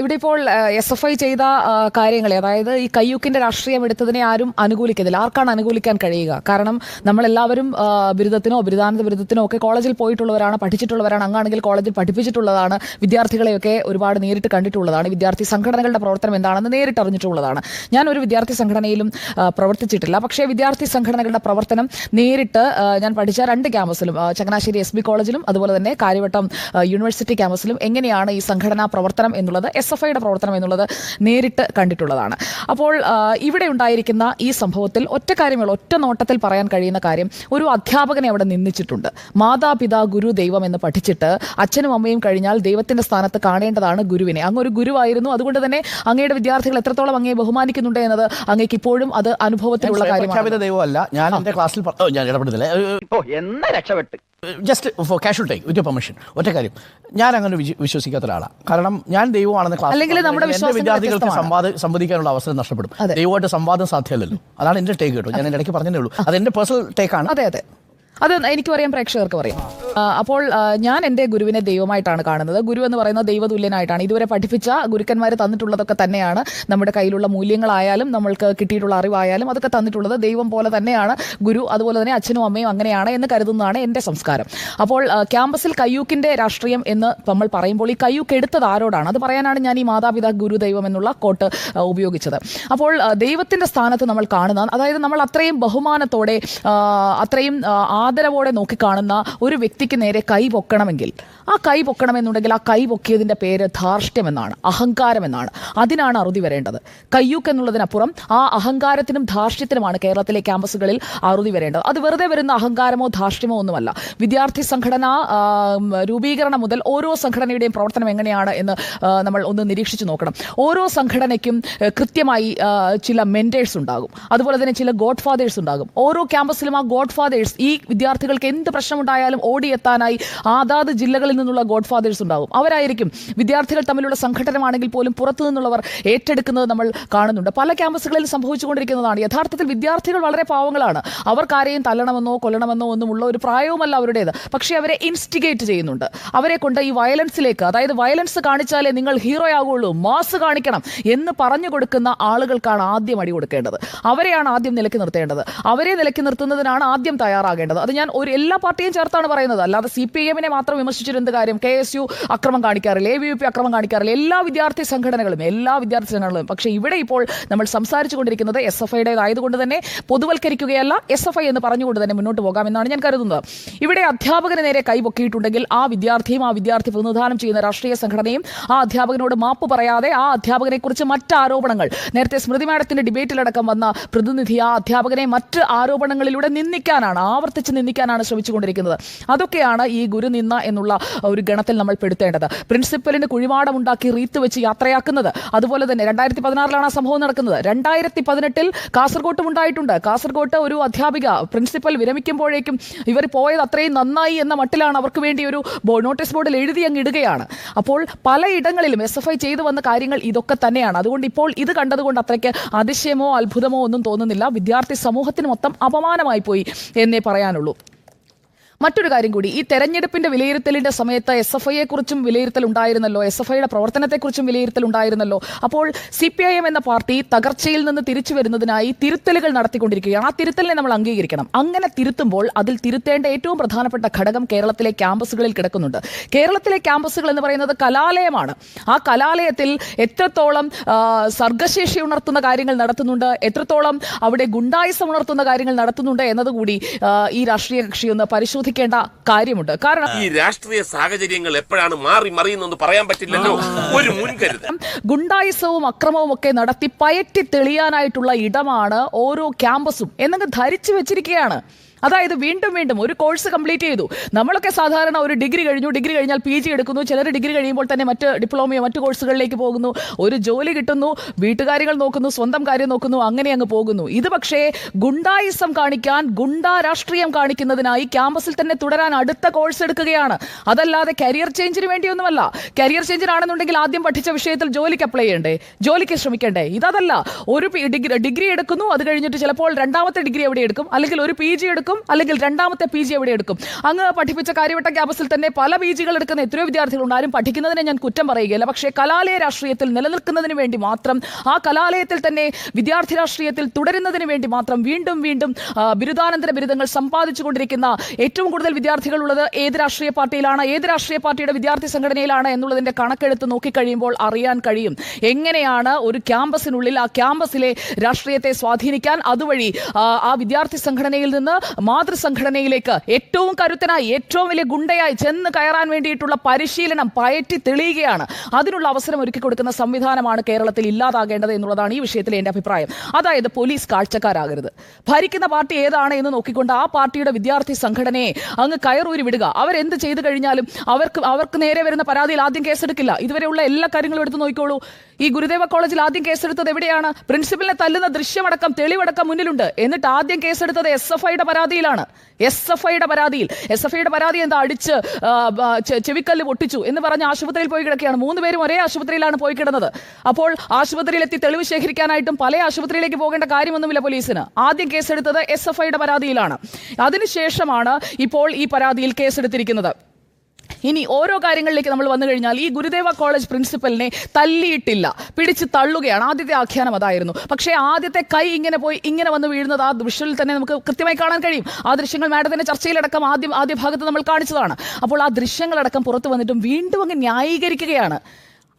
ഇവിടെ ഇപ്പോൾ S F I ചെയ്ത കാര്യങ്ങളെ അതായത് ഈ കയ്യൂക്കിന്റെ രാഷ്ട്രീയം എടുത്തതിനെ ആരും അനുകൂലിക്കുന്നില്ല ആർക്കാണ് അനുകൂലിക്കാൻ കഴിയുക? കാരണം നമ്മളെല്ലാവരും ബിരുദത്തിനോ ബിരുദാനന്ത ബിരുദത്തിനോ ഒക്കെ കോളേജിൽ പോയിട്ടുള്ളവരാണ് പഠിച്ചിട്ടുള്ളവരാണ് അങ്ങാണെങ്കിൽ കോളേജിൽ പഠിപ്പിച്ചിട്ടുള്ളതാണ് വിദ്യാർത്ഥികളെയൊക്കെ ഒരുപാട് നേരിട്ട് കണ്ടിട്ടുള്ളതാണ് വിദ്യാർത്ഥി സംഘടനകളുടെ പ്രവർത്തനം എന്താണെന്ന് നേരിട്ട് അറിഞ്ഞിട്ടുള്ളതാണ്. ഞാൻ ഒരു വിദ്യാർത്ഥി സംഘടനയിലും പ്രവർത്തിച്ചിട്ടില്ല. പക്ഷേ വിദ്യാർത്ഥി സംഘടനകളുടെ പ്രവർത്തനം നേരിട്ട് ഞാൻ പഠിച്ച രണ്ട് ക്യാമ്പസിലും ചങ്ങനാശ്ശേരി എസ് കോളേജിലും അതുപോലെ തന്നെ കാര്യവട്ടം യൂണിവേഴ്സിറ്റി ക്യാമ്പസിലും എങ്ങനെയാണ് ഈ സംഘടനാ പ്രവർത്തനം എന്നുള്ളത് എസ് എഫ് ഐയുടെ പ്രവർത്തനം എന്നുള്ളത് നേരിട്ട് കണ്ടിട്ടുള്ളതാണ്. അപ്പോൾ ഇവിടെ ഉണ്ടായിരിക്കുന്ന ഈ സംഭവത്തിൽ ഒറ്റ കാര്യമുള്ള ഒറ്റ നോട്ടത്തിൽ പറയാൻ കഴിയുന്ന കാര്യം ഒരു അധ്യാപകനെ അവിടെ നിന്നിച്ചിട്ടുണ്ട് മാതാപിതാ ഗുരു ദൈവം എന്ന് പഠിച്ചിട്ട് അച്ഛനും അമ്മയും കഴിഞ്ഞാൽ ദൈവത്തിന്റെ സ്ഥാനത്ത് കാണേണ്ടതാണ് ഗുരുവിനെ. അങ്ങ് ഒരു ഗുരുവായിരുന്നു. അതുകൊണ്ട് തന്നെ അങ്ങയുടെ വിദ്യാർത്ഥികൾ എത്രത്തോളം അങ്ങയെ ബഹുമാനിക്കുന്നുണ്ട് എന്നത് അങ്ങേക്ക് ഇപ്പോഴും അത് അനുഭവത്തിലുള്ള കാര്യമാണ്. ദൈവമല്ല. ഞാൻ എന്റെ ക്ലാസ്സിൽ ഞാൻ ഇടപെടുന്നില്ല. എന്ന രക്ഷപ്പെട്ട്. Just for casual time with permission ഒറ്റ കാര്യം. ഞാൻ അങ്ങനെ വിശ്വസിക്കാത്ത ഒരാളാണ് കാരണം ഞാൻ ദൈവമാണെന്ന് ക്ലാസ് അല്ലെങ്കിൽ നമ്മുടെ വിദ്യാർത്ഥികൾക്ക് സംവാദം സംവദിക്കാനുള്ള അവസരം നഷ്ടപ്പെടും. ദൈവമായിട്ട് സംവാദം സാധ്യമല്ലല്ലോ. അതാണ് എന്റെ ടേക്ക് കേട്ടോ. ഞാൻ ഇടയ്ക്ക് പറഞ്ഞതേ ഉള്ളൂ. അത് എന്റെ പേഴ്സണൽ ടേക്കാണ് അതെ അതെ. അത് എനിക്ക് പറയാം പ്രേക്ഷകർക്ക് അറിയാം ആ, അപ്പോൾ ഞാൻ എന്റെ ഗുരുവിനെ ദൈവമായിട്ടാണ് കാണുന്നത്. ഗുരു എന്ന് പറയുന്നത് ദൈവതുല്യനായിട്ടാണ്. ഇതുവരെ പഠിപ്പിച്ച ഗുരുക്കന്മാർ തന്നിട്ടുള്ളതൊക്കെ തന്നെയാണ്. നമ്മുടെ കയ്യിലുള്ള മൂല്യങ്ങളായാലും നമ്മൾക്ക് കിട്ടിയിട്ടുള്ള അറിവായാലും അതൊക്കെ തന്നിട്ടുള്ളത് ദൈവം പോലെ തന്നെയാണ്. ഗുരു അതുപോലെ തന്നെ അച്ഛനും അമ്മയും അങ്ങനെയാണ് എന്ന് കരുതുന്നതാണ് എന്റെ സംസ്കാരം. അപ്പോൾ ക്യാമ്പസിൽ കയ്യൂക്കിന്റെ രാഷ്ട്രീയം എന്ന് നമ്മൾ പറയുമ്പോൾ ഈ കയ്യൂക്ക് എടുത്തത് ആരോടാണ്? അത് പറയാനാണ് ഞാൻ ഈ മാതാപിതാ ഗുരുദൈവം എന്നുള്ള കോട്ട് ഉപയോഗിച്ചത്. അപ്പോൾ ദൈവത്തിന്റെ സ്ഥാനത്ത് നമ്മൾ കാണുന്ന അതായത് നമ്മൾ അത്രയും ബഹുമാനത്തോടെ അത്രയും ആദരവോടെ നോക്കിക്കാണുന്ന ഒരു വ്യക്തിക്ക് നേരെ കൈ പൊക്കണമെങ്കിൽ ആ കൈ പൊക്കണമെന്നുണ്ടെങ്കിൽ ആ കൈ പൊക്കിയതിന്റെ പേര് ധാർഷ്ട്യമെന്നാണ് അഹങ്കാരമെന്നാണ്. അതിനാണ് അറുതി വരേണ്ടത്. കയ്യൂക്ക് എന്നുള്ളതിനപ്പുറം ആ അഹങ്കാരത്തിനും ധാർഷ്ട്യത്തിനുമാണ് കേരളത്തിലെ ക്യാമ്പസുകളിൽ അറുതി വരേണ്ടത്. അത് വെറുതെ വരുന്ന അഹങ്കാരമോ ധാർഷ്ട്യമോ ഒന്നുമല്ല. വിദ്യാർത്ഥി സംഘടന രൂപീകരണം മുതൽ ഓരോ സംഘടനയുടെയും പ്രവർത്തനം എങ്ങനെയാണ് എന്ന് നമ്മൾ ഒന്ന് നിരീക്ഷിച്ചു നോക്കണം. ഓരോ സംഘടനയ്ക്കും കൃത്യമായി ചില മെന്റേഴ്സ് ഉണ്ടാകും. അതുപോലെ തന്നെ ചില ഗോഡ് ഫാദേഴ്സ് ഉണ്ടാകും. ഓരോ ക്യാമ്പസിലും ആ ഗോഡ് ഫാദേഴ്സ് ഈ വിദ്യാർത്ഥികൾക്ക് എന്ത് പ്രശ്നമുണ്ടായാലും ഓടിയെത്താനായി അതാത് ജില്ലകളിൽ നിന്നുള്ള ഗോഡ് ഫാദേഴ്സ് ഉണ്ടാവും. അവരായിരിക്കും വിദ്യാർത്ഥികൾ തമ്മിലുള്ള സംഘടനമാണെങ്കിൽ പോലും പുറത്തു നിന്നുള്ളവർ ഏറ്റെടുക്കുന്നത് നമ്മൾ കാണുന്നുണ്ട്. പല ക്യാമ്പസുകളിൽ സംഭവിച്ചുകൊണ്ടിരിക്കുന്നതാണ്. യഥാർത്ഥത്തിൽ വിദ്യാർത്ഥികൾ വളരെ പാവങ്ങളാണ്. അവർക്കാരെയും തല്ലണമെന്നോ കൊല്ലണമെന്നോ ഒന്നുമുള്ള ഒരു പ്രായവുമല്ല അവരുടേത്. പക്ഷേ അവരെ ഇൻസ്റ്റിഗേറ്റ് ചെയ്യുന്നുണ്ട്. അവരെ കൊണ്ട് ഈ വയലൻസിലേക്ക് അതായത് വയലൻസ് കാണിച്ചാലേ നിങ്ങൾ ഹീറോ ആകുള്ളൂ മാസ് കാണിക്കണം എന്ന് പറഞ്ഞു കൊടുക്കുന്ന ആളുകൾക്കാണ് ആദ്യം അടി കൊടുക്കേണ്ടത്. അവരെയാണ് ആദ്യം നിലയ്ക്ക് നിർത്തേണ്ടത്. അവരെ നിലയ്ക്ക് നിർത്തുന്നതിനാണ് ആദ്യം തയ്യാറാകേണ്ടത്. അത് ഞാൻ ഒരു എല്ലാ പാർട്ടിയും ചേർത്താണ് പറയുന്നത്. അല്ലാതെ സി പി എമ്മിനെ മാത്രം വിമർശിച്ചിട്ട് എന്ത് കാര്യം? കെ എസ് യു അക്രമം കാണിക്കാറില്ല? എ വി പി അക്രമം കാണിക്കാറില്ല? എല്ലാ വിദ്യാർത്ഥി സംഘടനകളും എല്ലാ വിദ്യാർത്ഥി സംഘടനകളും. പക്ഷേ ഇവിടെ ഇപ്പോൾ നമ്മൾ സംസാരിച്ചു കൊണ്ടിരിക്കുന്നത് എസ് എഫ് ഐയുടേതായതുകൊണ്ട് തന്നെ പൊതുവൽക്കരിക്കുകയല്ല എസ് എഫ് ഐ എന്ന് പറഞ്ഞുകൊണ്ട് തന്നെ മുന്നോട്ട് പോകാമെന്നാണ് ഞാൻ കരുതുന്നത്. ഇവിടെ അധ്യാപകന് നേരെ കൈപൊക്കിയിട്ടുണ്ടെങ്കിൽ ആ വിദ്യാർത്ഥിയും ആ വിദ്യാർത്ഥി പ്രതിനിധാനം ചെയ്യുന്ന രാഷ്ട്രീയ സംഘടനയും ആ അധ്യാപകനോട് മാപ്പ് പറയാതെ ആ അധ്യാപകനെക്കുറിച്ച് മറ്റ് ആരോപണങ്ങൾ. നേരത്തെ സ്മൃതി മാഡത്തിന്റെ ഡിബേറ്റിലടക്കം വന്ന പ്രതിനിധി ആ അധ്യാപകനെ മറ്റ് ആരോപണങ്ങളിലൂടെ നിന്ദിക്കാനാണ് ആവർത്തിച്ച് നിന്ദിക്കാനാണ് ശ്രമിച്ചുകൊണ്ടിരിക്കുന്നത്. അതൊക്കെയാണ് ഈ ഗുരുനിന്ന എന്നുള്ള ഒരു ഗണത്തിൽ നമ്മൾ പെടുത്തേണ്ടത്? പ്രിൻസിപ്പലിന് കുഴിമാടം ഉണ്ടാക്കി റീത്ത് വെച്ച് യാത്രയാക്കുന്നത്. അതുപോലെ തന്നെ രണ്ടായിരത്തി പതിനാറിലാണ് ആ സംഭവം നടക്കുന്നത്. രണ്ടായിരത്തി പതിനെട്ടിൽ കാസർഗോട്ടും ഉണ്ടായിട്ടുണ്ട്. കാസർഗോട്ട് ഒരു അധ്യാപിക പ്രിൻസിപ്പൽ വിരമിക്കുമ്പോഴേക്കും ഇവർ പോയത് അത്രയും നന്നായി എന്ന മട്ടിലാണ് അവർക്ക് വേണ്ടി ഒരു നോട്ടീസ് ബോർഡിൽ എഴുതി അങ്ങ് ഇടുകയാണ്. അപ്പോൾ പലയിടങ്ങളിലും എസ് എഫ് ഐ ചെയ്തു വന്ന കാര്യങ്ങൾ ഇതൊക്കെ തന്നെയാണ്. അതുകൊണ്ട് ഇപ്പോൾ ഇത് കണ്ടതുകൊണ്ട് അത്രയ്ക്ക് അതിശയമോ അത്ഭുതമോ ഒന്നും തോന്നുന്നില്ല. വിദ്യാർത്ഥി സമൂഹത്തിന് മൊത്തം അപമാനമായി പോയി എന്നേ പറയാനുള്ളൂ. മറ്റൊരു കാര്യം കൂടി ഈ തെരഞ്ഞെടുപ്പിന്റെ വിലയിരുത്തലിന്റെ സമയത്ത് എസ് എഫ് ഐയെ കുറിച്ചും വിലയിരുത്തൽ ഉണ്ടായിരുന്നല്ലോ എസ് എഫ് ഐയുടെ പ്രവർത്തനത്തെക്കുറിച്ചും വിലയിരുത്തൽ ഉണ്ടായിരുന്നല്ലോ. അപ്പോൾ സി പി ഐ എം എന്ന പാർട്ടി തകർച്ചയിൽ നിന്ന് തിരിച്ചു വരുന്നതിനായി തിരുത്തലുകൾ നടത്തിക്കൊണ്ടിരിക്കുകയാണ്. ആ തിരുത്തലിനെ നമ്മൾ അംഗീകരിക്കണം. അങ്ങനെ തിരുത്തുമ്പോൾ അതിൽ തിരുത്തേണ്ട ഏറ്റവും പ്രധാനപ്പെട്ട ഘടകം കേരളത്തിലെ ക്യാമ്പസുകളിൽ കിടക്കുന്നുണ്ട്. കേരളത്തിലെ ക്യാമ്പസുകൾ എന്ന് പറയുന്നത് കലാലയമാണ്. ആ കലാലയത്തിൽ എത്രത്തോളം സർഗശേഷി ഉണർത്തുന്ന കാര്യങ്ങൾ നടത്തുന്നുണ്ട് എത്രത്തോളം അവിടെ ഗുണ്ടായിസം ഉണർത്തുന്ന കാര്യങ്ങൾ നടത്തുന്നുണ്ട് എന്നതുകൂടി ഈ രാഷ്ട്രീയ കക്ഷി ഒന്ന് പരിശോധിക്കേണ്ട കാര്യമുണ്ട്. കാരണം ഈ രാഷ്ട്രീയ സാഹചര്യങ്ങൾ എപ്പോഴാണ് മാറി മറിയുന്നെന്ന് പറയാൻ പറ്റില്ലല്ലോ? ഒരു മുൻകരുതൽ. ഗുണ്ടായുസവും അക്രമവും ഒക്കെ നടത്തി പയറ്റി തെളിയാനായിട്ടുള്ള ഇടമാണ് ഓരോ ക്യാമ്പസും. എന്നൊക്കെ ധരിച്ചു വെച്ചിരിക്കുകയാണ്. അതായത് വീണ്ടും വീണ്ടും ഒരു കോഴ്സ് കംപ്ലീറ്റ് ചെയ്തു. നമ്മളൊക്കെ സാധാരണ ഒരു ഡിഗ്രി കഴിഞ്ഞു ഡിഗ്രി കഴിഞ്ഞാൽ പി ജി എടുക്കുന്നു ചിലർ ഡിഗ്രി കഴിയുമ്പോൾ തന്നെ മറ്റ് ഡിപ്ലോമയോ മറ്റു കോഴ്സുകളിലേക്ക് പോകുന്നു ഒരു ജോലി കിട്ടുന്നു വീട്ടുകാര്യങ്ങൾ നോക്കുന്നു സ്വന്തം കാര്യം നോക്കുന്നു അങ്ങനെ അങ്ങ് പോകുന്നു. ഇത് പക്ഷേ ഗുണ്ടായിസം കാണിക്കാൻ ഗുണ്ടാ രാഷ്ട്രീയം കാണിക്കുന്നതിനായി ക്യാമ്പസിൽ തന്നെ തുടരാൻ അടുത്ത കോഴ്സ് എടുക്കുകയാണ്. അതല്ലാതെ കരിയർ ചേഞ്ചിന് വേണ്ടിയൊന്നുമല്ല. കരിയർ ചേഞ്ചിനാണെന്നുണ്ടെങ്കിൽ ആദ്യം പഠിച്ച വിഷയത്തിൽ ജോലിക്ക് അപ്ലൈ ചെയ്യണ്ടേ? ജോലിക്ക് ശ്രമിക്കണ്ടേ? ഇതല്ല ഒരു ഡിഗ്രി ഡിഗ്രി എടുക്കുന്നു അത് കഴിഞ്ഞിട്ട് ചിലപ്പോൾ രണ്ടാമത്തെ ഡിഗ്രി എവിടെ എടുക്കും? അല്ലെങ്കിൽ ഒരു പി ജി എടുക്കുന്നു എടുക്കും അല്ലെങ്കിൽ രണ്ടാമത്തെ പി ജി എവിടെ എടുക്കും? അങ്ങ് പഠിപ്പിച്ച കാര്യവട്ട ക്യാമ്പസിൽ തന്നെ പല പി ജികൾ എടുക്കുന്ന എത്രയോ വിദ്യാർത്ഥികളുണ്ട്. ആരും പഠിക്കുന്നതിനെ ഞാൻ കുറ്റം പറയുകയില്ല. പക്ഷേ കലാലയ രാഷ്ട്രീയത്തിൽ നിലനിൽക്കുന്നതിന് വേണ്ടി മാത്രം ആ കലാലയത്തിൽ തന്നെ വിദ്യാർത്ഥി രാഷ്ട്രീയത്തിൽ തുടരുന്നതിന് വേണ്ടി മാത്രം വീണ്ടും വീണ്ടും ബിരുദാനന്തര ബിരുദങ്ങൾ സമ്പാദിച്ചുകൊണ്ടിരിക്കുന്ന ഏറ്റവും കൂടുതൽ വിദ്യാർത്ഥികൾ ഉള്ളത് ഏത് രാഷ്ട്രീയ പാർട്ടിയിലാണ് ഏത് രാഷ്ട്രീയ പാർട്ടിയുടെ വിദ്യാർത്ഥി സംഘടനയിലാണ് എന്നുള്ളതിന്റെ കണക്കെടുത്ത് നോക്കിക്കഴിയുമ്പോൾ അറിയാൻ കഴിയും. എങ്ങനെയാണ് ഒരു ക്യാമ്പസിനുള്ളിൽ ആ ക്യാമ്പസിലെ രാഷ്ട്രീയത്തെ സ്വാധീനിക്കാൻ അതുവഴി ആ വിദ്യാർത്ഥി സംഘടനയിൽ നിന്ന് മാതൃസംഘടനയിലേക്ക് ഏറ്റവും കരുത്തനായി ഏറ്റവും വലിയ ഗുണ്ടയായി ചെന്ന് കയറാൻ വേണ്ടിയിട്ടുള്ള പരിശീലനം പയറ്റി തെളിയുകയാണ്. അതിനുള്ള അവസരം ഒരുക്കി കൊടുക്കുന്ന സംവിധാനമാണ് കേരളത്തിൽ ഇല്ലാതാകേണ്ടത് എന്നുള്ളതാണ് ഈ വിഷയത്തിൽ എന്റെ അഭിപ്രായം. അതായത് പോലീസ് കാഴ്ചക്കാരാകരുത്. ഭരിക്കുന്ന പാർട്ടി ഏതാണ് എന്ന് നോക്കിക്കൊണ്ട് ആ പാർട്ടിയുടെ വിദ്യാർത്ഥി സംഘടനയെ അങ്ങ് കയറൂരി വിടുക. അവരെന്ത് ചെയ്തു കഴിഞ്ഞാലും അവർക്ക് അവർക്ക് നേരെ വരുന്ന പരാതിയിൽ ആദ്യം കേസെടുക്കില്ല. ഇതുവരെയുള്ള എല്ലാ കാര്യങ്ങളും എടുത്തു നോക്കിക്കോളൂ. ഈ ഗുരുദേവ കോളേജിൽ ആദ്യം കേസെടുത്തത് എവിടെയാണ്? പ്രിൻസിപ്പലിനെ തല്ലുന്ന ദൃശ്യമടക്കം തെളിവടക്കം മുന്നിലുണ്ട്. എന്നിട്ട് ആദ്യം കേസെടുത്തത് എസ് എഫ് ഐയുടെ പരാതിയിലാണ്. എസ് എഫ് ഐയുടെ പരാതിയിൽ. എസ് എഫ് ഐയുടെ പരാതി എന്താ? അടിച്ച് ചെവിക്കല്ല് പൊട്ടിച്ചു എന്ന് പറഞ്ഞ് ആശുപത്രിയിൽ പോയി കിടക്കുകയാണ്. മൂന്ന് പേരും ഒരേ ആശുപത്രിയിലാണ് പോയി കിടന്നത്. അപ്പോൾ ആശുപത്രിയിലെത്തി തെളിവ് ശേഖരിക്കാനായിട്ടും പല ആശുപത്രിയിലേക്ക് പോകേണ്ട കാര്യമൊന്നുമില്ല പോലീസിന്. ആദ്യം കേസെടുത്തത് എസ് എഫ് ഐയുടെ പരാതിയിലാണ്. അതിനുശേഷമാണ് ഇപ്പോൾ ഈ പരാതിയിൽ കേസെടുത്തിരിക്കുന്നത്. ഇനി ഓരോ കാര്യങ്ങളിലേക്ക് നമ്മൾ വന്നു കഴിഞ്ഞാൽ ഈ ഗുരുദേവ കോളേജ് പ്രിൻസിപ്പലിനെ തല്ലിയിട്ടില്ല പിടിച്ച് തള്ളുകയാണ്. ആദ്യത്തെ ആഖ്യാനം അതായിരുന്നു. പക്ഷേ ആദ്യത്തെ കൈ ഇങ്ങനെ പോയി ഇങ്ങനെ വന്ന് വീഴുന്നത് ആ ദൃശ്യത്തിൽ തന്നെ നമുക്ക് കൃത്യമായി കാണാൻ കഴിയും. ആ ദൃശ്യങ്ങൾ മാഡത്തിന്റെ ചർച്ചയിലടക്കം ആദ്യം ആദ്യ ഭാഗത്ത് നമ്മൾ കാണിച്ചതാണ്. അപ്പോൾ ആ ദൃശ്യങ്ങളടക്കം പുറത്തു വന്നിട്ടും വീണ്ടും അങ്ങ് ന്യായീകരിക്കുകയാണ്.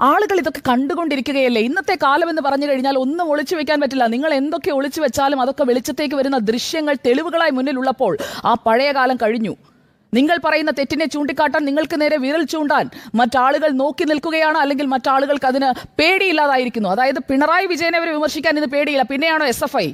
ആളുകൾ ഇതൊക്കെ കണ്ടുകൊണ്ടിരിക്കുകയല്ലേ? ഇന്നത്തെ കാലം എന്ന് പറഞ്ഞു കഴിഞ്ഞാൽ ഒന്നും ഒളിച്ചു വെക്കാൻ പറ്റില്ല. നിങ്ങൾ എന്തൊക്കെ ഒളിച്ചു വെച്ചാലും അതൊക്കെ വെളിച്ചത്തേക്ക് വരുന്ന ദൃശ്യങ്ങൾ തെളിവുകളായി മുന്നിലുള്ളപ്പോൾ ആ പഴയ കാലം കഴിഞ്ഞു. നിങ്ങൾ പറയുന്ന തെറ്റിനെ ചൂണ്ടിക്കാട്ടാൻ നിങ്ങൾക്ക് നേരെ വിരൽ ചൂണ്ടാൻ മറ്റാളുകൾ നോക്കി നിൽക്കുകയാണ് അല്ലെങ്കിൽ മറ്റാളുകൾക്ക് അതിന് പേടിയില്ലാതായിരിക്കുന്നു. അതായത് പിണറായി വിജയനെ അവരെ വിമർശിക്കാൻ ഇത് പേടിയില്ല. പിന്നെയാണോ എസ് എഫ് ഐ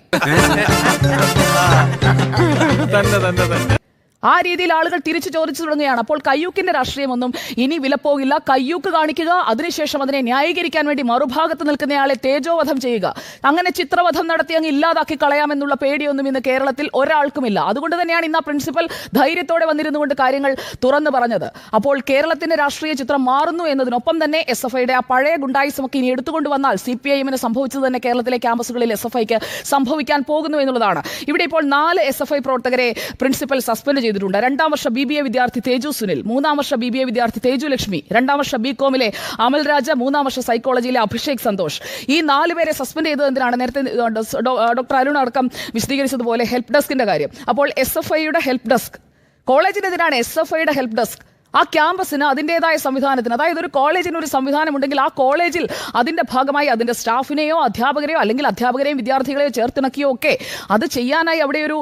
ആ രീതിയിൽ ആളുകൾ തിരിച്ചു ചോദിച്ചു തുടങ്ങുകയാണ്. അപ്പോൾ കയ്യൂക്കിന്റെ രാഷ്ട്രീയമൊന്നും ഇനി വിലപ്പോകില്ല. കയ്യൂക്ക് കാണിക്കുക അതിനുശേഷം അതിനെ ന്യായീകരിക്കാൻ വേണ്ടി മറുഭാഗത്ത് നിൽക്കുന്നയാളെ തേജോവധം ചെയ്യുക. അങ്ങനെ ചിത്രവധം നടത്തി അങ്ങ് ഇല്ലാതാക്കി കളയാമെന്നുള്ള പേടിയൊന്നും ഇന്ന് കേരളത്തിൽ ഒരാൾക്കുമില്ല. അതുകൊണ്ട് തന്നെയാണ് ഇന്ന് ആ പ്രിൻസിപ്പൽ ധൈര്യത്തോടെ വന്നിരുന്നുകൊണ്ട് കാര്യങ്ങൾ തുറന്നു പറഞ്ഞത്. അപ്പോൾ കേരളത്തിന്റെ രാഷ്ട്രീയ ചിത്രം മാറുന്നു എന്നതിനൊപ്പം തന്നെ എസ് എഫ് ഐയുടെ ആ പഴയ ഗുണ്ടായിസമൊക്കെ ഇനി എടുത്തുകൊണ്ട് വന്നാൽ സി പി ഐ എമ്മിന് സംഭവിച്ചത് തന്നെ കേരളത്തിലെ ക്യാമ്പസുകളിൽ എസ് എഫ് ഐക്ക് സംഭവിക്കാൻ പോകുന്നു എന്നുള്ളതാണ്. ഇവിടെ ഇപ്പോൾ നാല് എസ് എഫ് ഐ പ്രവർത്തകരെ പ്രിൻസിപ്പൽ സസ്പെൻഡ് ചെയ്തിട്ടുണ്ട്. രണ്ടാം വർഷ ബി ബി എ വിദ്യാർത്ഥി തേജു സുനിൽ മൂന്നാം വർഷ ബി ബി എ വിദ്യാർത്ഥി തേജു ലക്ഷ്മി രണ്ടാം വർഷ ബി കോമിലെ അമൽ രാജ മൂന്നാം വർഷ സൈക്കോളജിയിലെ അഭിഷേക് സന്തോഷ്. ഈ നാല് പേരെ സസ്പെൻഡ് ചെയ്തത് എന്തിനാണ് നേരത്തെ ഡോക്ടർ അരുൺ അടക്കം വിശദീകരിച്ചതുപോലെ ഹെൽപ് ഡെസ്കിന്റെ കാര്യം. അപ്പോൾ എസ് എഫ് ഐയുടെ ഹെൽപ്പ് ഡെസ്ക്. കോളേജിനെതിരാണ് എസ് എഫ് ഐയുടെ ഹെൽപ്പ് ഡെസ്ക്. ആ ക്യാമ്പസിന് അതിന്റെതായ സംവിധാനത്തിന് അതായത് ഒരു കോളേജിന് ഒരു സംവിധാനമുണ്ടെങ്കിൽ ആ കോളേജിൽ അതിന്റെ ഭാഗമായി അതിന്റെ സ്റ്റാഫിനെയോ അധ്യാപകരെയോ അല്ലെങ്കിൽ അധ്യാപകരെയും വിദ്യാർത്ഥികളെയോ ചേർത്തിണക്കിയോ ഒക്കെ അത് ചെയ്യാനായി അവിടെ ഒരു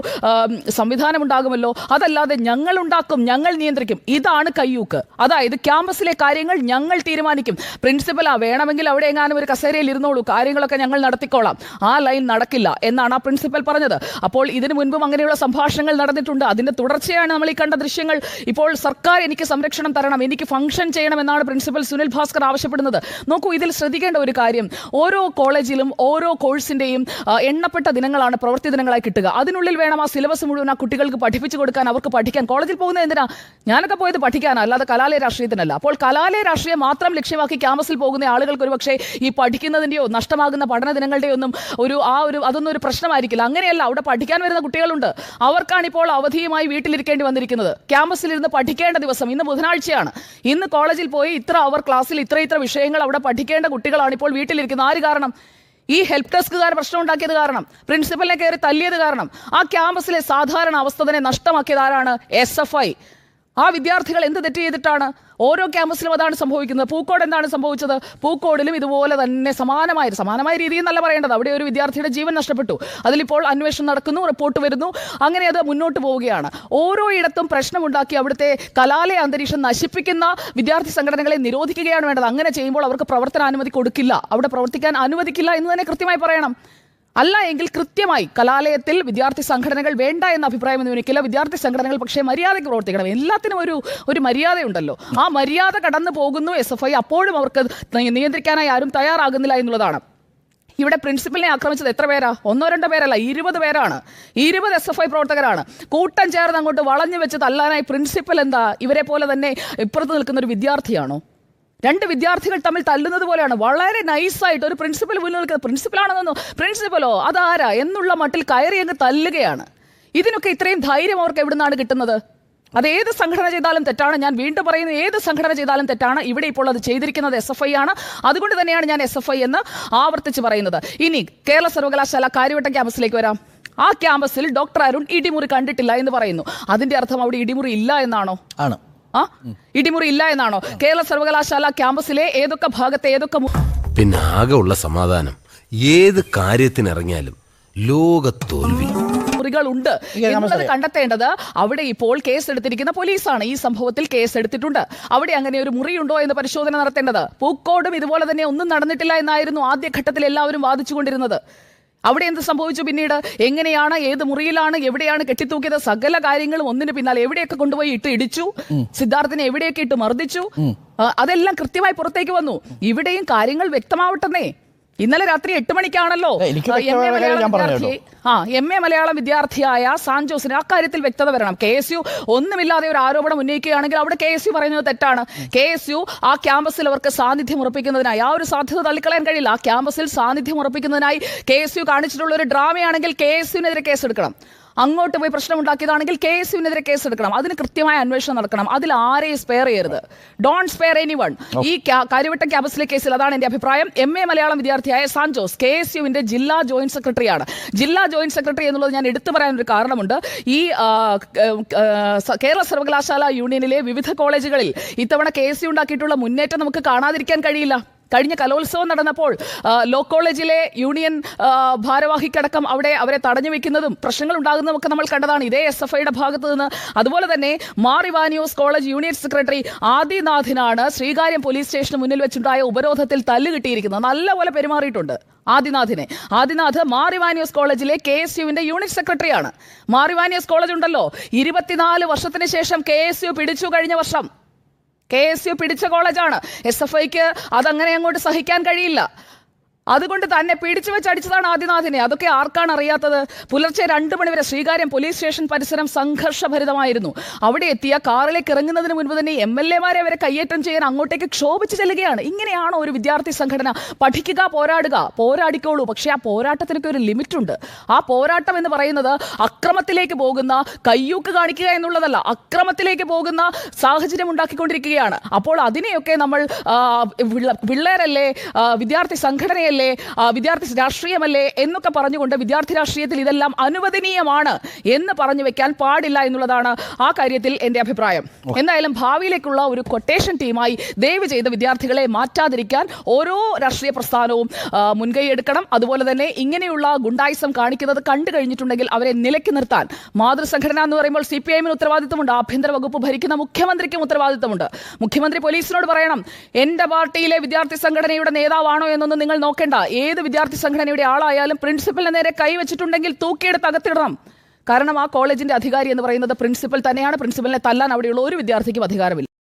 സംവിധാനം ഉണ്ടാകുമല്ലോ അതല്ലാതെ ഞങ്ങൾ ഉണ്ടാക്കും ഞങ്ങൾ നിയന്ത്രിക്കും. ഇതാണ് കയ്യൂക്ക്. അതായത് ക്യാമ്പസിലെ കാര്യങ്ങൾ ഞങ്ങൾ തീരുമാനിക്കും. പ്രിൻസിപ്പലാ വേണമെങ്കിൽ അവിടെ എങ്ങാനും ഒരു കസേരയിൽ ഇരുന്നോളൂ. കാര്യങ്ങളൊക്കെ ഞങ്ങൾ നടത്തിക്കോളാം. ആ ലൈൻ നടക്കില്ല എന്നാണ് ആ പ്രിൻസിപ്പൽ പറഞ്ഞത്. അപ്പോൾ ഇതിനു മുൻപും അങ്ങനെയുള്ള സംഭാഷണങ്ങൾ നടന്നിട്ടുണ്ട്. അതിന്റെ തുടർച്ചയാണ് നമ്മൾ ഈ കണ്ട ദൃശ്യങ്ങൾ. ഇപ്പോൾ സർക്കാർ എനിക്ക് സംരക്ഷണം തരണം എനിക്ക് ഫംഗ്ഷൻ ചെയ്യണമെന്നാണ് പ്രിൻസിപ്പൽ സുനിൽ ഭാസ്കർ ആവശ്യപ്പെടുന്നത്. നോക്കൂ ഇതിൽ ശ്രദ്ധിക്കേണ്ട ഒരു കാര്യം ഓരോ കോളേജിലും ഓരോ കോഴ്സിന്റെയും എണ്ണപ്പെട്ട ദിനങ്ങളാണ് പ്രവൃത്തി ദിനങ്ങളായി കിട്ടുക. അതിനുള്ളിൽ വേണം ആ സിലബസ് മുഴുവൻ ആ കുട്ടികൾക്ക് പഠിപ്പിച്ചു കൊടുക്കാൻ അവർക്ക് പഠിക്കാൻ. കോളേജിൽ പോകുന്ന എന്തിനാ? ഞാനൊക്കെ പോയത് പഠിക്കാനാ അല്ലാതെ കലാലയ രാഷ്ട്രീയത്തിനല്ല. അപ്പോൾ കലാലയ രാഷ്ട്രീയം മാത്രം ലക്ഷ്യമാക്കി ക്യാമ്പസിൽ പോകുന്ന ആളുകൾക്ക് ഒരു പക്ഷേ ഈ പഠിക്കുന്നതിന്റെയോ നഷ്ടമാകുന്ന പഠന ദിനങ്ങളുടെയോ ഒന്നും ഒരു ആ ഒരു അതൊന്നും ഒരു പ്രശ്നമായിരിക്കില്ല. അങ്ങനെയല്ല അവിടെ പഠിക്കാൻ വരുന്ന കുട്ടികളുണ്ട്. അവർക്കാണ് ഇപ്പോൾ അവധിയുമായി വീട്ടിലിരിക്കേണ്ടി വന്നിരിക്കുന്നത്. ക്യാമ്പസിലിരുന്ന് പഠിക്കേണ്ട ദിവസം ഇന്ന് ബുധനാഴ്ചയാണ്. ഇന്ന് കോളേജിൽ പോയി ഇത്ര അവർ ക്ലാസ്സിൽ ഇത്ര ഇത്ര വിഷയങ്ങൾ അവിടെ പഠിക്കേണ്ട കുട്ടികളാണ് ഇപ്പോൾ വീട്ടിലിരിക്കുന്നത്. ആര് കാരണം? ഈ ഹെൽപ്പ് ഡെസ്കുകാർ പ്രശ്നം ഉണ്ടാക്കിയത് കാരണം പ്രിൻസിപ്പലിനെ കയറി തല്ലിയത് കാരണം ആ ക്യാമ്പസിലെ സാധാരണ അവസ്ഥ തന്നെ നഷ്ടമാക്കിയത് ആരാണ്? എസ് എഫ് ഐ ആ വിദ്യാർത്ഥികൾ എന്ത് തെറ്റ് ചെയ്തിട്ടാണ്? ഓരോ ക്യാമ്പസിലും അതാണ് സംഭവിക്കുന്നത്. പൂക്കോട് എന്താണ് സംഭവിച്ചത്? പൂക്കോടിലും ഇതുപോലെ തന്നെ സമാനമായ സമാനമായ രീതിയിൽ എന്നല്ല പറയേണ്ടത്. അവിടെ ഒരു വിദ്യാർത്ഥിയുടെ ജീവൻ നഷ്ടപ്പെട്ടു. അതിലിപ്പോൾ അന്വേഷണം നടക്കുന്നു റിപ്പോർട്ട് വരുന്നു. അങ്ങനെ അത് മുന്നോട്ട് പോവുകയാണ്. ഓരോ ഇടത്തും പ്രശ്നമുണ്ടാക്കി അവിടുത്തെ കലാലയ അന്തരീക്ഷം നശിപ്പിക്കുന്ന വിദ്യാർത്ഥി സംഘടനകളെ നിരോധിക്കുകയാണ് വേണ്ടത്. അങ്ങനെ ചെയ്യുമ്പോൾ അവർക്ക് പ്രവർത്തനാനുമതി കൊടുക്കില്ല. അവിടെ പ്രവർത്തിക്കാൻ അനുവദിക്കില്ല എന്ന് തന്നെ കൃത്യമായി പറയണം. അല്ല എങ്കിൽ കൃത്യമായി കലാലയത്തിൽ വിദ്യാർത്ഥി സംഘടനകൾ വേണ്ട എന്ന അഭിപ്രായം എന്ന് എനിക്കില്ല വിദ്യാർത്ഥി സംഘടനകൾ പക്ഷേ മര്യാദയ്ക്ക് പ്രവർത്തിക്കണം. എല്ലാത്തിനും ഒരു ഒരു മര്യാദയുണ്ടല്ലോ. ആ മര്യാദ കടന്നു പോകുന്നു എസ് എഫ് ഐ. അപ്പോഴും അവർക്ക് നിയന്ത്രിക്കാനായി ആരും തയ്യാറാകുന്നില്ല എന്നുള്ളതാണ്. ഇവിടെ പ്രിൻസിപ്പലിനെ ആക്രമിച്ചത് എത്ര പേരാ? ഒന്നോ രണ്ടോ പേരല്ല ഇരുപത് പേരാണ്. ഇരുപത് എസ് എഫ് ഐ പ്രവർത്തകരാണ്. കൂട്ടം ചേർന്ന് അങ്ങോട്ട് വളഞ്ഞു വെച്ച് തല്ലാനായി പ്രിൻസിപ്പൽ എന്താ? ഇവരെ പോലെ തന്നെ ഇപ്പുറത്ത് നിൽക്കുന്ന ഒരു വിദ്യാർത്ഥിയാണോ? രണ്ട് വിദ്യാർത്ഥികൾ തമ്മിൽ തല്ലുന്നത് പോലെയാണ്. വളരെ നൈസായിട്ട് ഒരു പ്രിൻസിപ്പൽ മുന്നിൽ നിൽക്കുന്നത് പ്രിൻസിപ്പലാണെന്നോ പ്രിൻസിപ്പലോ അതാരാ എന്നുള്ള മട്ടിൽ കയറി അങ്ങ് തല്ലുകയാണ്. ഇതിനൊക്കെ ഇത്രയും ധൈര്യം അവർക്ക് എവിടുന്നാണ് കിട്ടുന്നത്? അത് ഏത് സംഘടന ചെയ്താലും തെറ്റാണ്. ഞാൻ വീണ്ടും പറയുന്നത് ഏത് സംഘടന ചെയ്താലും തെറ്റാണ്. ഇവിടെ ഇപ്പോൾ അത് ചെയ്തിരിക്കുന്നത് എസ് എഫ് ഐ ആണ്. അതുകൊണ്ട് തന്നെയാണ് ഞാൻ എസ് എഫ് ഐ എന്ന് ആവർത്തിച്ച് പറയുന്നത്. ഇനി കേരള സർവകലാശാല കാര്യവട്ടം ക്യാമ്പസിലേക്ക് വരാം. ആ ക്യാമ്പസിൽ ഡോക്ടർ അരുൺ ഇടിമുറി കണ്ടിട്ടില്ല എന്ന് പറയുന്നു. അതിന്റെ അർത്ഥം അവിടെ ഇടിമുറി ഇല്ല എന്നാണോ? ആണ്. ആ? ഇടിമുറി ഇല്ല എന്നാണോ? കേരള സർവകലാശാല ക്യാമ്പസിലെ ഏതൊക്കെ ഭാഗത്തെ ഏതൊക്കെ പിന്നെ ആകെ ഉള്ള സമാധാനം. ഏത് കാര്യത്തിനിറങ്ങിയാലും ലോക തോൽവി. മുറികൾ ഉണ്ട്. എന്നുള്ളത് കണ്ടെത്തേണ്ടത് അവിടെ ഇപ്പോൾ കേസ് എടുത്തിരിക്കുന്ന പോലീസാണ്. ഈ സംഭവത്തിൽ കേസ് എടുത്തിട്ടുണ്ട് അവിടെ അങ്ങനെ ഒരു മുറിയുണ്ടോ എന്ന് പരിശോധന നടത്തേണ്ടത്? പൂക്കോടും ഇതുപോലെ തന്നെ ഒന്നും നടന്നിട്ടില്ല എന്നായിരുന്നു ആദ്യഘട്ടത്തിൽ എല്ലാവരും വാദിച്ചുകൊണ്ടിരുന്നത്. അവിടെ എന്ത് സംഭവിച്ചു പിന്നീട്? എങ്ങനെയാണ്? ഏത് മുറിയിലാണ്? എവിടെയാണ് കെട്ടിത്തൂക്കിയത്? സകല കാര്യങ്ങളും ഒന്നിന് പിന്നാലെ എവിടെയൊക്കെ കൊണ്ടുപോയി ഇട്ട് ഇടിച്ചു? സിദ്ധാർത്ഥിനെ എവിടെയൊക്കെ ഇട്ട് മർദ്ദിച്ചു? അതെല്ലാം കൃത്യമായി പുറത്തേക്ക് വന്നു. ഇവിടെയും കാര്യങ്ങൾ വ്യക്തമാവട്ടെന്നേ. ഇന്നലെ രാത്രി എട്ട് മണിക്കാണല്ലോ. ആ എം എ മലയാളം വിദ്യാർത്ഥിയായ സാൻജോസിന് അക്കാര്യത്തിൽ വ്യക്തത വരണം. കെ എസ് യു ഒന്നുമില്ലാതെ ഒരു ആരോപണം ഉന്നയിക്കുകയാണെങ്കിൽ അവിടെ കെ എസ് യു പറയുന്നത് തെറ്റാണ്. കെ എസ് യു ആ ക്യാമ്പസിൽ അവർക്ക് സാന്നിധ്യം ഉറപ്പിക്കുന്നതിനായി ആ ഒരു സാധ്യത തള്ളിക്കളയാൻ കഴിയില്ല. ആ ക്യാമ്പസിൽ സാന്നിധ്യം ഉറപ്പിക്കുന്നതിനായി കെ എസ് യു കാണിച്ചിട്ടുള്ള ഒരു ഡ്രാമയാണെങ്കിൽ കെ എസ് യുവിനെതിരെ കേസെടുക്കണം. അങ്ങോട്ട് പോയി പ്രശ്നമുണ്ടാക്കിയതാണെങ്കിൽ കെ എസ് യുവിനെതിരെ കേസെടുക്കണം. അതിന് കൃത്യമായ അന്വേഷണം നടക്കണം. അതിൽ ആരെയും സ്പെയർ ചെയ്യരുത്. ഡോണ്ട് സ്പെയർ എനി വൺ ഈ കരുവട്ട ക്യാമ്പസിലെ കേസിൽ അതാണ് എന്റെ അഭിപ്രായം. എം എ മലയാളം വിദ്യാർത്ഥിയായ സാൻജോസ് കെ എസ് യുവിന്റെ ജില്ലാ ജോയിന്റ് സെക്രട്ടറിയാണ്. ജില്ലാ ജോയിന്റ് സെക്രട്ടറി എന്നുള്ളത് ഞാൻ എടുത്തു പറയാൻ ഒരു കാരണമുണ്ട്. ഈ കേരള സർവകലാശാല യൂണിയനിലെ വിവിധ കോളേജുകളിൽ ഇത്തവണ കെ എസ് യു ഉണ്ടാക്കിയിട്ടുള്ള മുന്നേറ്റം നമുക്ക് കാണാതിരിക്കാൻ കഴിയില്ല. കഴിഞ്ഞ കലോത്സവം നടന്നപ്പോൾ ലോ കോളേജിലെ യൂണിയൻ ഭാരവാഹിക്കടക്കം അവിടെ അവരെ തടഞ്ഞു വെക്കുന്നതും പ്രശ്നങ്ങൾ ഉണ്ടാകുന്നതും ഒക്കെ നമ്മൾ കണ്ടതാണ്. ഇതേ എസ് എഫ് ഐയുടെ ഭാഗത്തു നിന്ന്. അതുപോലെ തന്നെ Mar Ivanios college union secretary ആദിനാഥിനാണ് Sreekaryam police സ്റ്റേഷന് മുന്നിൽ വെച്ചുണ്ടായ ഉപരോധത്തിൽ തല്ല് കിട്ടിയിരിക്കുന്നത്. നല്ലപോലെ പെരുമാറിയിട്ടുണ്ട് ആദിനാഥിനെ. ആദിനാഥ് മാറിവാനിയോസ് കോളേജിലെ കെ എസ് യുവിന്റെ യൂണിറ്റ് സെക്രട്ടറിയാണ്. മാറിവാനിയോസ് കോളേജ് ഉണ്ടല്ലോ. ഇരുപത്തിനാല് വർഷത്തിന് ശേഷം കെ എസ് യു പിടിച്ചു കഴിഞ്ഞ വർഷം. കെ എസ് യു പിടിച്ച കോളേജാണ്. എസ് എഫ് ഐക്ക് അതങ്ങനെ അങ്ങോട്ട് സഹിക്കാൻ കഴിയില്ല. അതുകൊണ്ട് തന്നെ പിടിച്ചു വെച്ച് അടിച്ചതാണ് ആദിനാഥിനെ. അതൊക്കെ ആർക്കാണ് അറിയാത്തത്? പുലർച്ചെ രണ്ടു മണിവരെ ശ്രീകാര്യം പോലീസ് സ്റ്റേഷൻ പരിസരം സംഘർഷഭരിതമായിരുന്നു. അവിടെ എത്തിയ കാറിലേക്ക് ഇറങ്ങുന്നതിന് മുൻപ് തന്നെ എം എൽ എമാരെ അവരെ കയ്യേറ്റം ചെയ്യാൻ അങ്ങോട്ടേക്ക് ക്ഷോഭിച്ചു ചെല്ലുകയാണ്. ഇങ്ങനെയാണോ ഒരു വിദ്യാർത്ഥി സംഘടന? പഠിക്കുക പോരാടുക പോരാടിക്കോളൂ. പക്ഷേ ആ പോരാട്ടത്തിനൊക്കെ ഒരു ലിമിറ്റ് ഉണ്ട് ആ പോരാട്ടം എന്ന് പറയുന്നത് അക്രമത്തിലേക്ക് പോകുന്ന കയ്യൂക്ക് കാണിക്കുക എന്നുള്ളതല്ല അക്രമത്തിലേക്ക് പോകുന്ന സാഹചര്യം ഉണ്ടാക്കിക്കൊണ്ടിരിക്കുകയാണ്. അപ്പോൾ അതിനെയൊക്കെ നമ്മൾ പിള്ളേരല്ലേ വിദ്യാർത്ഥി സംഘടനയല്ലേ ആ, വിദ്യാർത്ഥി രാഷ്ട്രീയമല്ലേ എന്നൊക്കെ പറഞ്ഞുകൊണ്ട് വിദ്യാർത്ഥി രാഷ്ട്രീയത്തിൽ ഇതെല്ലാം അനുവദനീയമാണ് എന്ന് പറഞ്ഞു വെക്കാൻ പാടില്ല എന്നുള്ളതാണ് ആ കാര്യത്തിൽ എന്റെ അഭിപ്രായം. എന്തായാലും ഭാവിയിലേക്കുള്ള ഒരു കൊട്ടേഷൻ ടീമായി ദയവ് ചെയ്ത് വിദ്യാർത്ഥികളെ മാറ്റാതിരിക്കാൻ ഓരോ രാഷ്ട്രീയ പ്രസ്ഥാനവും മുൻകൈയെടുക്കണം മുൻകൈ എടുക്കണം. അതുപോലെ തന്നെ ഇങ്ങനെയുള്ള ഗുണ്ടായിസം കാണിക്കുന്നത് കണ്ടു കഴിഞ്ഞിട്ടുണ്ടെങ്കിൽ അവരെ നിലയ്ക്ക് നിർത്താൻ. മാതൃസംഘടന എന്ന് പറയുമ്പോൾ സി പി ഐമിന് ഉത്തരവാദിത്തമുണ്ട് ആഭ്യന്തര വകുപ്പ് ഭരിക്കുന്ന മുഖ്യമന്ത്രിക്കും ഉത്തരവാദിത്വമുണ്ട്. മുഖ്യമന്ത്രി പോലീസിനോട് പറയണം എന്റെ പാർട്ടിയിലെ വിദ്യാർത്ഥി സംഘടനയുടെ നേതാവാണോ എന്നൊന്നും നിങ്ങൾ നോക്കേണ്ട. ഏത് വിദ്യാർത്ഥി സംഘടനയുടെ ആളായാലും പ്രിൻസിപ്പലിന് നേരെ കൈവച്ചിട്ടുണ്ടെങ്കിൽ തൂക്കിയെടുത്ത് അകത്തിടണം. കാരണം ആ കോളേജിന്റെ അധികാരി എന്ന് പറയുന്നത് പ്രിൻസിപ്പൽ തന്നെയാണ്. പ്രിൻസിപ്പലിനെ തല്ലാൻ അവിടെയുള്ള ഒരു വിദ്യാർത്ഥിക്കും അധികാരമില്ല.